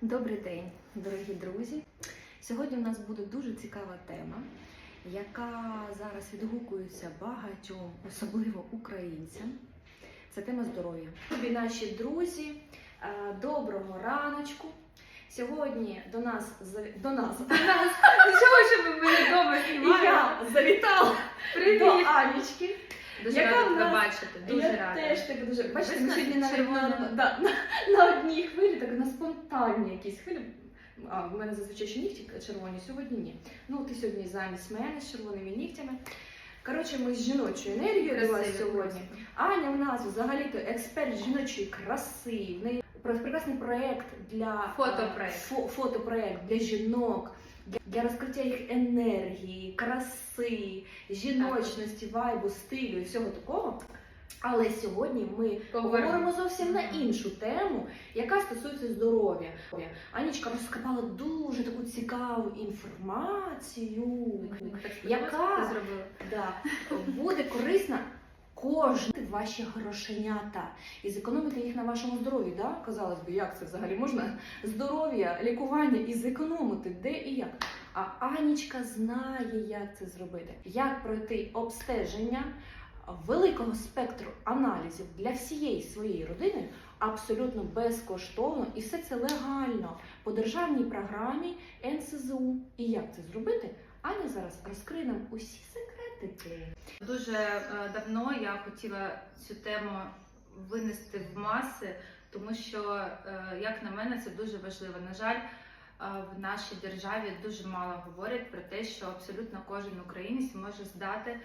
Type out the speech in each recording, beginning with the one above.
Добрий день, дорогі друзі. Сьогодні у нас буде дуже цікава тема, яка зараз відгукується багатьом, особливо українцям. Це тема здоров'я. Любі наші друзі, е, доброго раночку. Сьогодні до нас зави- до нас Чого ж ви мене вдома знімаєте? я завітала до Анічки. Дуже Яка рада в тебе нас- бачити, дуже я рада. теж так дуже. Бачите, ми Весна сьогодні навіть на, да, на, на одній хвилі, так на спонтанній якійсь хвилі. А, в мене зазвичай ще нігті червоні, сьогодні ні. Ну, ти сьогодні замість мене з червоними нігтями. Коротше, ми з жіночою енергією вас Красиві сьогодні. просто. Аня у нас взагалі-то експерт жіночої краси. В неї про- прекрасний проєкт для Фотопроект. фо- фотопроект для жінок. Для, розкриття їх енергії, краси, жіночності, вайбу, стилю і всього такого. Але сьогодні ми Поговоримо. поговоримо зовсім на іншу тему, яка стосується здоров'я. Анічка розкопала дуже таку цікаву інформацію, Яка? да, буде корисна кожній ваші грошенята і зекономити їх на вашому здоров'ї. Да? Казалось би, як це взагалі можна здоров'я, лікування і зекономити де і як. А Анічка знає, як це зробити, як пройти обстеження великого спектру аналізів для всієї своєї родини абсолютно безкоштовно, і все це легально по державній програмі НСЗУ. І як це зробити? Аня зараз розкриє нам усі секретики. Дуже е, давно я хотіла цю тему винести в маси, тому що, е, як на мене, це дуже важливо. На жаль, е, в нашій державі дуже мало говорять про те, що абсолютно кожен українець може здати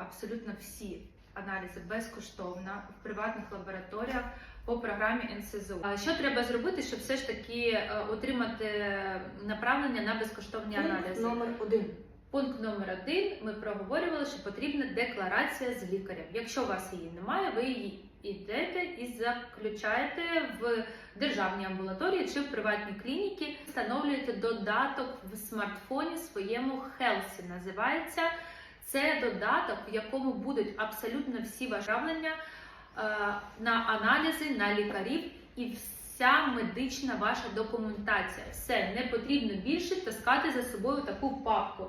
абсолютно всі аналізи безкоштовно в приватних лабораторіях по програмі НСЗУ. А Що треба зробити, щоб все ж таки отримати направлення на безкоштовні аналізи? номер один. Пункт номер один. Ми проговорювали, що потрібна декларація з лікарем. Якщо у вас її немає, ви її йдете і заключаєте в державній амбулаторії чи в приватній клініці. Встановлюєте додаток в смартфоні своєму Healthy називається. Це додаток, в якому будуть абсолютно всі ваші е, на аналізи, на лікарів і вся медична ваша документація. Все не потрібно більше таскати за собою таку папку.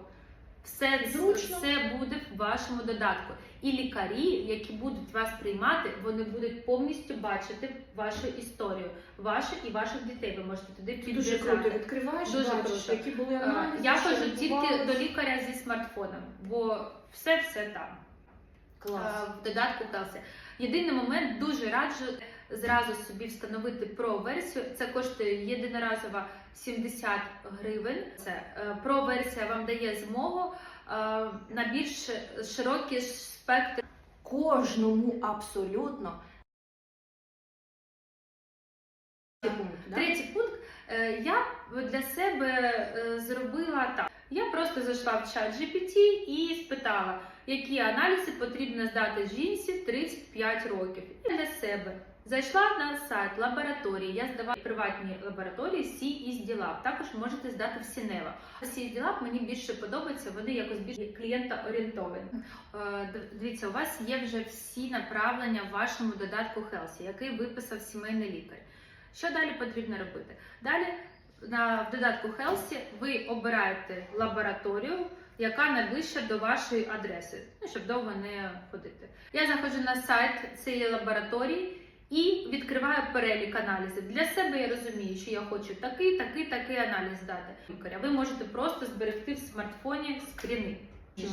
Все Зручно. все буде в вашому додатку. І лікарі, які будуть вас приймати, вони будуть повністю бачити вашу історію, вашу і ваших дітей. Ви можете туди Дуже круто відкриваєш, Дуже бачиш, круто. які були Е, аналізи. Я ходжу тільки до лікаря зі смартфоном, бо все все там Клас. е, в додатку Келсі. Єдиний момент дуже раджу зразу собі встановити про версію. Це коштує єдиноразово 70 гривень. Це е, про версія вам дає змогу е, на більш широкий спектр. Кожному абсолютно. Третій пункт е, я для себе зробила так. Я просто зайшла в чат GPT і спитала, які аналізи потрібно здати жінці 35 років. І для себе зайшла на сайт лабораторії. Я здавала в приватній лабораторії CISD Lab. Також можете здати в Сінева. CISD Lab мені більше подобається, вони якось більш клієнта орієнтовані. Е, Дивіться, у вас є вже всі направлення в вашому додатку Healthy, який виписав сімейний лікар. Що далі потрібно робити? Далі на в додатку Healthy ви обираєте лабораторію, яка найближча до вашої адреси, ну, щоб довго не ходити. Я заходжу на сайт цієї лабораторії і відкриваю перелік аналізів. Для себе я розумію, що я хочу такий, такий, такий аналіз здати. Лікаря. Ви можете просто зберегти в смартфоні скріни. Мгм.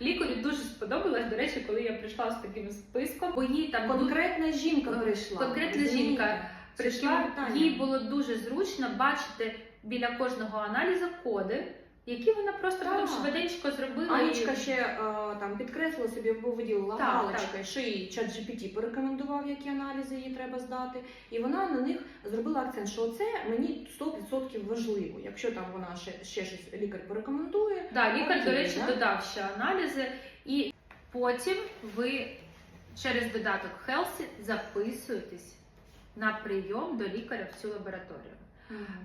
Лікарю дуже сподобалось, до речі, коли я прийшла з таким списком, бо їй там Конкретна жінка прийшла. конкретна жінка прийшла, їй було дуже зручно бачити біля кожного аналізу коди, які вона просто Так. потім швиденько зробила. Анічка і... ще е, там підкреслила собі, або виділила Так, галочкою, що їй чат GPT порекомендував, які аналізи їй треба здати. І вона на них зробила акцент, що це мені 100% важливо. Якщо там вона ще, ще щось лікар порекомендує, Да, лікар, до речі, да? додав ще аналізи, і потім ви через додаток Healthy записуєтесь на прийом до лікаря в цю лабораторію.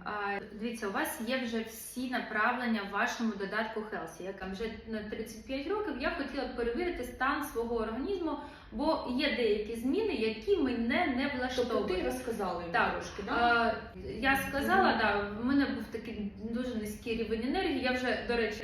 А, Дивіться, у вас є вже всі направлення в вашому додатку Healthy. Я там вже на 35 років я хотіла б перевірити стан свого організму, бо є деякі зміни, які мене не Тобто влаштовують. ти розказала їм Так, трошки, да? А, я сказала, да, в мене був такий дуже низький рівень енергії. Я вже, до речі,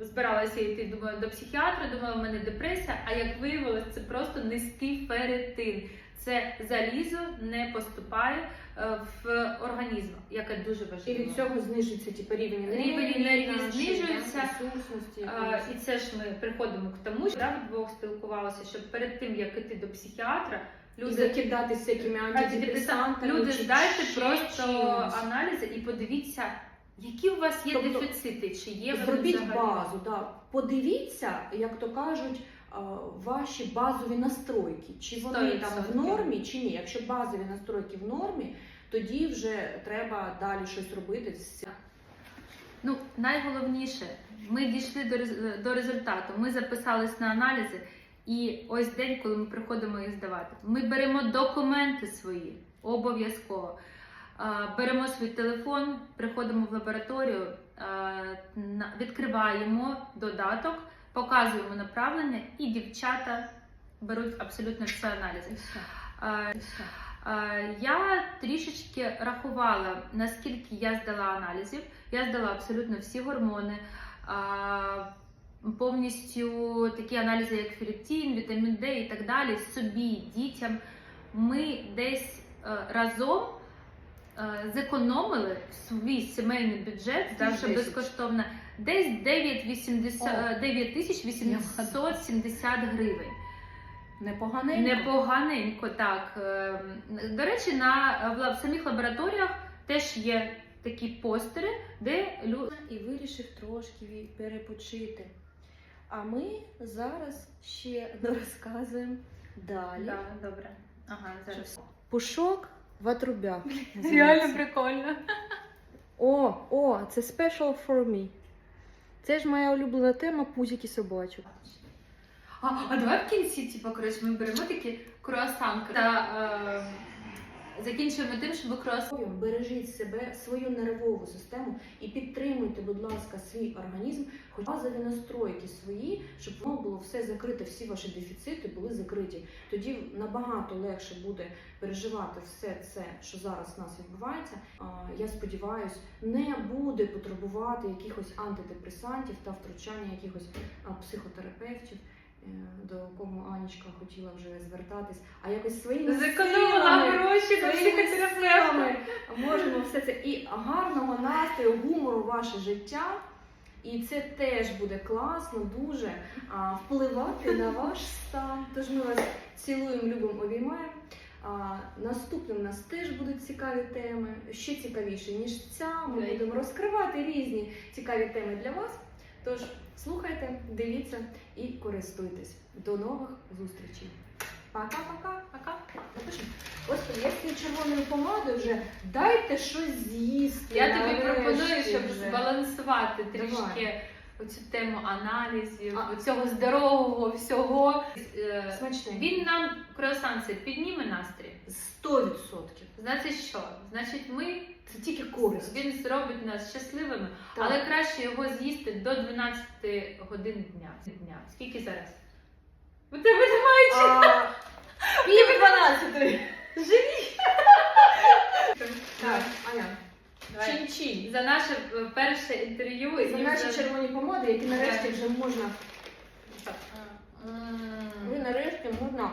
збиралася йти думаю, до психіатра, думала, в мене депресія, а як виявилось, це просто низький ферритин. Це залізо не поступає е, в організм, яке дуже І від цього знижується типу, рівень енергії. Рівень енергії знижується. А, і це ж ми приходимо к тому, що да, вдвох спілкувалися, що перед тим як іти до психіатра, люди закидати всякими антидепресантами. Люди ще просто чимось. аналізи і подивіться, які у вас є Тобто, дефіцити, чи є Зробіть взагалі. базу, да. подивіться, як то кажуть, ваші базові настройки, чи вони там в нормі, чи ні. Якщо базові настройки в нормі, тоді вже треба далі щось робити. Ну, найголовніше, ми дійшли до, до результату. Ми записались на аналізи, і ось день, коли ми приходимо їх здавати. Ми беремо документи свої обов'язково. Беремо свій телефон, приходимо в лабораторію, відкриваємо додаток, показуємо направлення, і дівчата беруть абсолютно всі аналізи. Я трішечки рахувала, наскільки я здала аналізів. Я здала абсолютно всі гормони, повністю такі аналізи, як ферритин, вітамін Д і так далі, собі, дітям. Ми десь е, разом е, зекономили свій сімейний бюджет, здавши 10. безкоштовно, десь 9,80 е, 9870 гривень. Непоганенько. Непоганенько, так. Ем, До речі, на в в самих лабораторіях теж є такі постери, де люди. і вирішив трошки перепочити. А ми зараз ще розказуємо далі. Да, добре. Ага, зараз. Пушок в отрубях. Реально прикольно. О, о, це special for me. Це ж моя улюблена тема пузики собачок. А, а давай в кінці, типу, коротше, ми беремо такі круасанки та е, закінчуємо тим, щоб круасан. Бережіть себе, свою нервову систему і підтримуйте, будь ласка, свій організм, хоч базові настройки свої, щоб воно було все закрите, всі ваші дефіцити були закриті. Тоді набагато легше буде переживати все це, що зараз в нас відбувається. Я сподіваюся, не буде потребувати якихось антидепресантів та втручання якихось психотерапевтів. Е, До кого Анічка хотіла вже звертатись, а якось своїми Зекономила гроші своїми силами можемо все це і гарного настрою, гумору в ваше життя. І це теж буде класно, дуже а, впливати на ваш стан. Тож ми вас цілуємо, любимо, обіймаємо. А, наступним у нас теж будуть цікаві теми, ще цікавіші, ніж ця. Ми будемо розкривати різні цікаві теми для вас. Тож слухайте, дивіться і користуйтесь. До нових зустрічей. Пока-пока. Пока. Напишемо. Господи, я з цією червоною помадою вже дайте щось з'їсти. Я тобі нарешті пропоную, щоб вже. збалансувати Давай. трішки оцю тему аналізів, А. цього здорового всього. Е, Смачний. Він нам круасан це підніме настрій. 100%. Значить що? Значить, ми Це тільки користь. він зробить нас щасливими, Так. але краще його з'їсти до 12 годин дня. дня. Скільки зараз? У тебе немає А, Пів дванадцятої. Живі. Так, Аня. Чин-чин. за наше е, перше інтерв'ю За наші червоні помади, які нарешті вже можна. Нарешті можна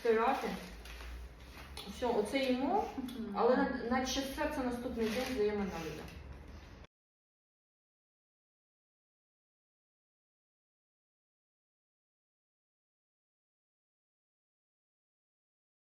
стирати. Все, оце йому, але на- наче це наступний день аналізи.